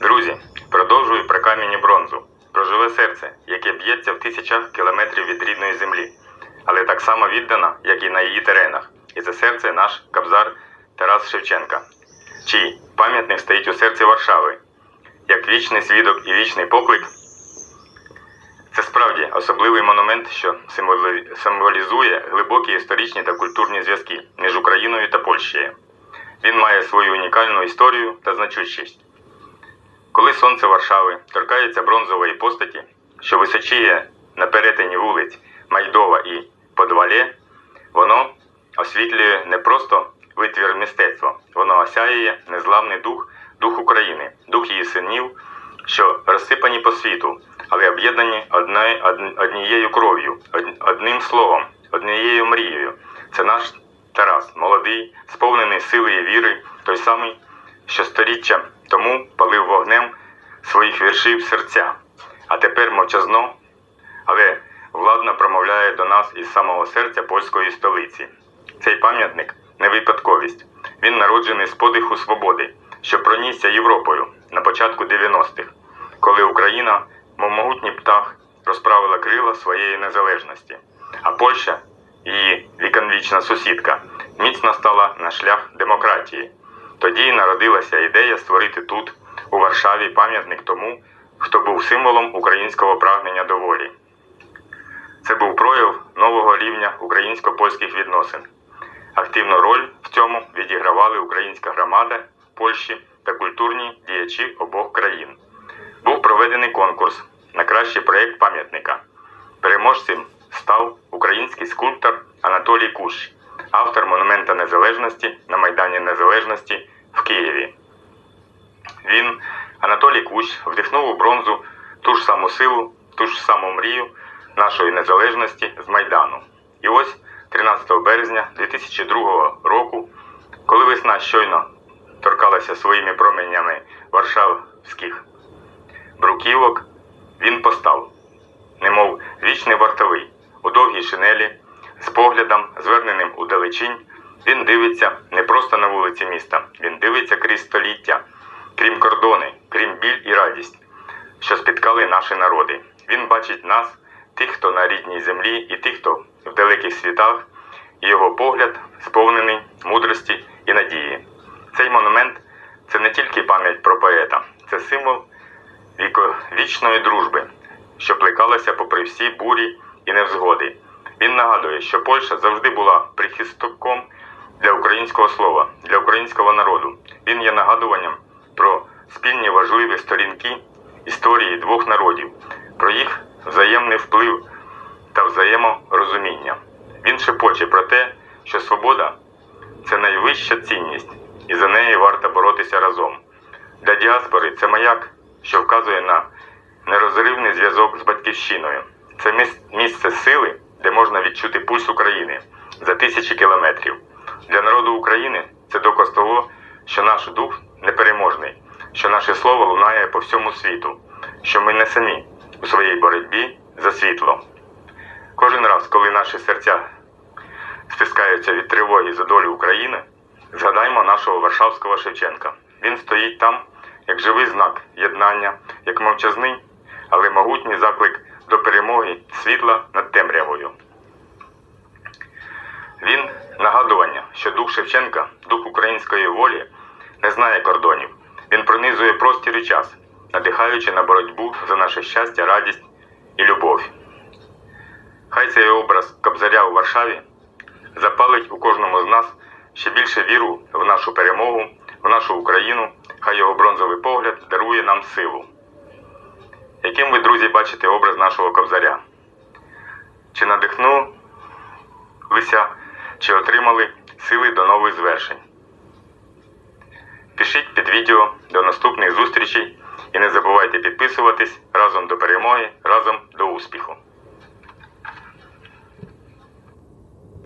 Друзі, продовжую про камінь і бронзу, про живе серце, яке б'ється в тисячах кілометрів від рідної землі, але так само віддана, як і на її теренах. І це серце наш кобзар Тарас Шевченка, чий пам'ятник стоїть у серці Варшави, як вічний свідок і вічний поклик. Це справді особливий монумент, що символізує глибокі історичні та культурні зв'язки між Україною та Польщею. Він має свою унікальну історію та значущість. Коли сонце Варшави торкається бронзової постаті, що височіє на перетині вулиць Майдова і Подвалє, воно освітлює не просто витвір мистецтва, воно осяює незламний дух, дух України, дух її синів, що розсипані по світу, але об'єднані однією кров'ю, од- одним словом, однією мрією. Це наш Тарас, молодий, сповнений сили і віри, той самий, що сторіччя тому палив вогнем своїх віршів серця, а тепер мовчазно, але владно промовляє до нас із самого серця польської столиці. Цей пам'ятник не випадковість. Він народжений з подиху свободи, що пронісся Європою на початку 90-х, коли Україна, мов могутній птах, розправила крила своєї незалежності, а Польща, її віконвічна сусідка, міцно стала на шлях демократії. Тоді народилася ідея створити тут, у Варшаві, пам'ятник тому, хто був символом українського прагнення до волі. Це був прояв нового рівня українсько-польських відносин. Активну роль в цьому відігравали українська громада Польщі та культурні діячі обох країн. Був проведений конкурс на кращий проєкт пам'ятника. Переможцем став український скульптор Анатолій Кущ, автор монумента незалежності на Майдані Незалежності в Києві. Він, Анатолій Кущ, вдихнув у бронзу ту ж саму силу, ту ж саму мрію нашої незалежності з Майдану. І ось 13 березня 2002 року, коли весна щойно торкалася своїми променями варшавських бруківок, він постав, немов вічний вартовий, у довгій шинелі, з поглядом, зверненим у далечінь, він дивиться не просто на вулиці міста, він дивиться крізь століття, крім кордони, крім біль і радість, що спіткали наші народи. Він бачить нас, тих, хто на рідній землі, і тих, хто в далеких світах, і його погляд сповнений мудрості і надії. Цей монумент це не тільки пам'ять про поета, це символ віковічної дружби, що плекалася попри всі бурі і невзгоди. Він нагадує, що Польща завжди була прихистком для українського слова, для українського народу. Він є нагадуванням про спільні важливі сторінки історії двох народів, про їх взаємний вплив та взаєморозуміння. Він шепоче про те, що свобода це найвища цінність, і за неї варто боротися разом. Для діаспори це маяк, що вказує на нерозривний зв'язок з батьківщиною. Це міс- місце сили, де можна відчути пульс України за тисячі кілометрів. Для народу України це доказ того, що наш дух непереможний, що наше слово лунає по всьому світу, що ми не самі у своїй боротьбі за світло. Кожен раз, коли наші серця стискаються від тривоги за долю України, згадаймо нашого Варшавського Шевченка. Він стоїть там як живий знак єднання, як мовчазний, але могутній заклик до перемоги світла над темрявою. Він нагадування, що дух Шевченка, дух української волі, не знає кордонів. Він пронизує простір і час, надихаючи на боротьбу за наше щастя, радість і любов. Хай цей образ Кобзаря у Варшаві запалить у кожному з нас ще більше віру в нашу перемогу, в нашу Україну, хай його бронзовий погляд дарує нам силу. Яким ви, друзі, бачите образ нашого Кобзаря? Чи надихнулися, чи отримали сили до нових звершень? Пишіть під відео до наступних зустрічей і не забувайте підписуватись разом до перемоги, разом до успіху.